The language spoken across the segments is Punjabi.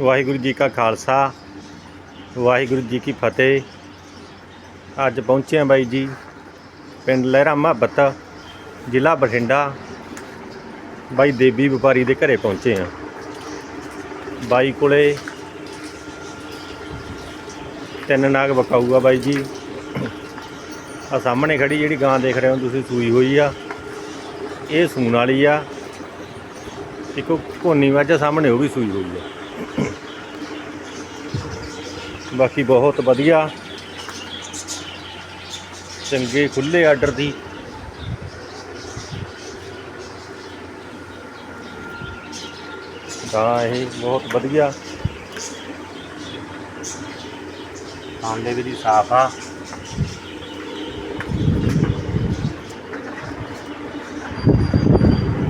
ਵਾਹਿਗੁਰੂ ਜੀ ਕਾ ਖਾਲਸਾ, ਵਾਹਿਗੁਰੂ ਜੀ ਕੀ ਫਤਿਹ। ਅੱਜ ਪਹੁੰਚੇ ਹਾਂ ਬਾਈ ਜੀ, ਪਿੰਡ ਲਹਿਰਾ ਮੁਹੱਬਤ, ਜ਼ਿਲ੍ਹਾ ਬਠਿੰਡਾ। ਬਾਈ ਦੇਵੀ ਵਪਾਰੀ ਦੇ ਘਰੇ ਪਹੁੰਚੇ ਹਾਂ। ਬਾਈ ਕੋਲੇ ਤਿੰਨ ਨਾਗ ਬਕਾਊਗਾ ਬਾਈ ਜੀ। ਆ ਸਾਹਮਣੇ ਖੜੀ ਜਿਹੜੀ ਗਾਂ ਦੇਖ ਰਹੇ ਹੋ ਤੁਸੀਂ, ਸੂਈ ਹੋਈ ਆ। ਇਹ ਸੂਣ ਵਾਲੀ ਆ। ਇੱਕ ਉਹ ਕੋਨੀ ਵਾਜਾ ਸਾਹਮਣੇ, ਉਹ ਵੀ ਸੂਈ ਹੋਈ ਆ। ਬਾਕੀ ਬਹੁਤ ਵਧੀਆ। ਚੰਗੇ ਖੁੱਲੇ ਆਰਡਰ ਦੀ। ਤਾਂ ਇਹ ਬਹੁਤ ਵਧੀਆ। ਆਂਡੇ ਵੀ ਸਾਫ਼ ਆ।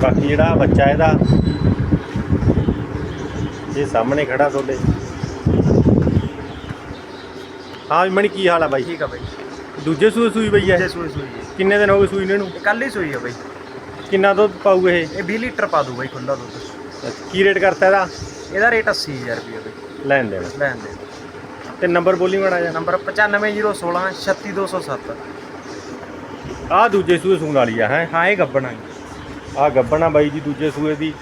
ਬਾਕੀ ਜਿਹੜਾ ਬੱਚਾ ਇਹਦਾ ਇਹ ਸਾਹਮਣੇ ਖੜਾ ਤੁਹਾਡੇ। ਹਾਂ ਮਣੀ ਕੀ ਹਾਲ ਆ ਬਾਈ? ਠੀਕ ਆ ਬਾਈ। ਦੂਜੇ ਸੂਏ ਸੂਈ ਬਈ ਹੈ ਜੇ ਸੂਈ ਸੂਈ ਹੈ ਕਿੰਨੇ ਦਿਨ ਹੋ ਗਏ ਸੂਈ ਨੂੰ? ਇਹਨੂੰ ਇਹ ਕੱਲ ਹੀ ਸੂਈ ਆ ਬਾਈ। ਕਿੰਨਾ ਦੁੱਧ ਪਾਊ ਇਹ? ਇਹ 20 ਲੀਟਰ ਪਾ ਦੂ ਬਾਈ ਖੁੱਲਾ ਦੁੱਧ। ਕੀ ਰੇਟ ਕਰਤਾ ਇਹਦਾ? ਇਹਦਾ ਰੇਟ 80000 ਰੁਪਏ ਬਾਈ। ਲੈਣ ਦੇਣ। ਲੈਣ ਦੇ ਤੇ ਨੰਬਰ ਬੋਲੀ ਮਾੜਾ ਜਾ ਨੰਬਰ 95016 36207 ਆਹ ਦੂਜੇ ਸੂਏ ਸੂਣ ਵਾਲੀ ਆ ਹੈ? ਹਾਂ ਇਹ ਗੱਬਣਾ ਆਹ ਗੱਬਣਾ ਬਾਈ ਜੀ ਦੂਜੇ ਸੂਏ ਦੀ।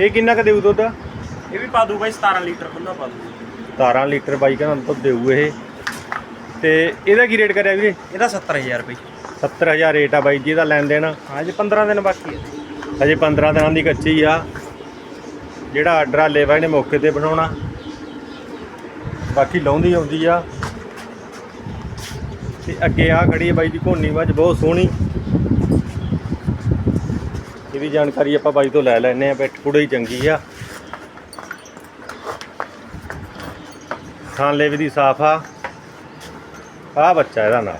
ਇਹ ਕਿੰਨਾ ਕ ਦੇਊ ਦੁੱਧ? ਇਹ ਵੀ ਪਾ ਦੂ ਬਾਈ 17 ਲੀਟਰ ਖੁੱਲਾ ਪਾ ਦੂ 17 ਲੀਟਰ ਬਾਈ ਕਹਿੰਦਾ ਦੁੱਧ ਦੇਊ ਇਹ। ਤੇ ਇਹਦਾ ਕੀ ਰੇਟ ਕਰਿਆ ਵੀਰੇ? ਇਹਦਾ 70000 ਰੁਪਏ। 70000 ਰੇਟ ਆ ਬਾਈ ਜੀ ਇਹਦਾ ਲੈਣ ਦੇਣ। ਹਾਂ ਜੇ 15 ਦਿਨ ਬਾਕੀ ਹੈ ਅਜੇ 15 ਦਿਨਾਂ ਦੀ ਕੱਚੀ ਆ। ਜਿਹੜਾ ਆਰਡਰ ਆ ਲੇਵਾ ਇਹਨੇ ਮੌਕੇ ਤੇ ਬਣਾਉਣਾ। ਬਾਕੀ ਲਾਉਂਦੀ ਆਉਂਦੀ ਆ। ਤੇ ਅੱਗੇ ਆ ਖੜੀ ਹੈ ਬਾਈ ਦੀ ਘੋਨੀ ਵੱਜ ਬਹੁਤ ਸੋਹਣੀ। ਇਹਦੀ ਜਾਣਕਾਰੀ ਆਪਾਂ ਬਾਈ ਤੋਂ ਲੈ ਲੈਨੇ ਆ ਪੁੜੇ ਹੀ ਚੰਗੀ ਆ। ਥਾਂ ਲੇਵੇ ਦੀ ਸਾਫ਼ ਆ। ਆ ਬੱਚਾ ਇਹਦਾ ਨਾਲ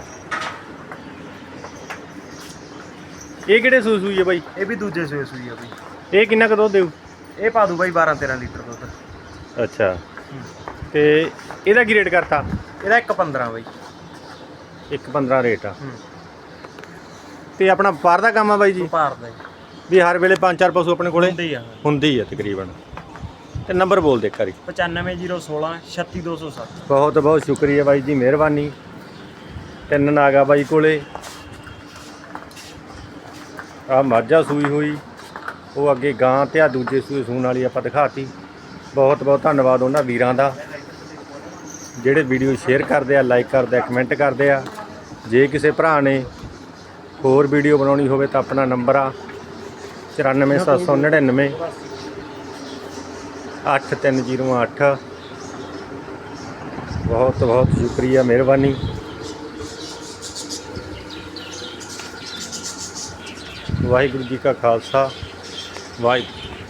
ਇਹ ਕਿਹੜੇ ਸੂਈ ਸੂਈ ਹੈ ਬਾਈ? ਇਹ ਵੀ ਦੂਜੇ ਸੂਏ ਸੂਈ ਆ ਬਾਈ। ਇਹ ਕਿੰਨਾ ਕੁ ਦੁੱਧ ਦੇਊ? ਇਹ ਪਾ ਦੂ ਬਾਈ 12 13 ਲੀਟਰ ਦੁੱਧ। ਅੱਛਾ। ਤੇ ਇਹਦਾ ਕੀ ਰੇਟ ਕਰਤਾ? ਇਹਦਾ 1.15 ਬਾਈ। 1.15 ਰੇਟ ਆ। ਹੂੰ। ਤੇ ਆਪਣਾ ਵਪਾਰ ਦਾ ਕੰਮ ਆ ਬਾਈ ਜੀ? ਭਾਰ ਦਾ ਵੀ ਹਰ ਵੇਲੇ ਪੰਜ ਚਾਰ ਪਸ਼ੂ ਆਪਣੇ ਕੋਲੇ? ਹੁੰਦੇ ਹੀ ਆ। ਹੁੰਦੇ ਆ ਤਕਰੀਬਨ। ਤੇ ਨੰਬਰ ਬੋਲ ਦੇ ਇੱਕ ਵਾਰੀ। 95016 36207 ਬਹੁਤ ਬਹੁਤ ਸ਼ੁਕਰੀਆ ਬਾਈ ਜੀ ਮਿਹਰਬਾਨੀ। ਤਿੰਨ ਨਾਗਾ ਬਾਈ ਕੋਲੇ। ਆ ਮਾਝਾ ਸੂਈ ਹੋਈ। ਉਹ ਅੱਗੇ ਗਾਂ ਤੇ ਆ ਦੂਜੇ ਸੂਏ ਸੂਣ ਵਾਲੀ ਆਪਾਂ ਦਿਖਾਤੀ। ਬਹੁਤ ਬਹੁਤ ਧੰਨਵਾਦ ਉਹਨਾਂ ਵੀਰਾਂ ਦਾ। ਜਿਹੜੇ ਵੀਡੀਓ ਸ਼ੇਅਰ ਕਰਦੇ ਆ ਲਾਈਕ ਕਰਦੇ ਆ ਕਮੈਂਟ ਕਰਦੇ ਆ। ਜੇ ਕਿਸੇ ਭਰਾ ਨੇ ਹੋਰ ਵੀਡੀਓ ਬਣਾਉਣੀ ਹੋਵੇ ਤਾਂ ਆਪਣਾ ਨੰਬਰ ਆ। 94799 8308 ਬਹੁਤ ਬਹੁਤ ਸ਼ੁਕਰੀਆ ਮਿਹਰਬਾਨੀ। ਵਾਹਿਗੁਰੂ ਜੀ ਕਾ ਖਾਲਸਾ ਵਾਹਿਗੁਰੂ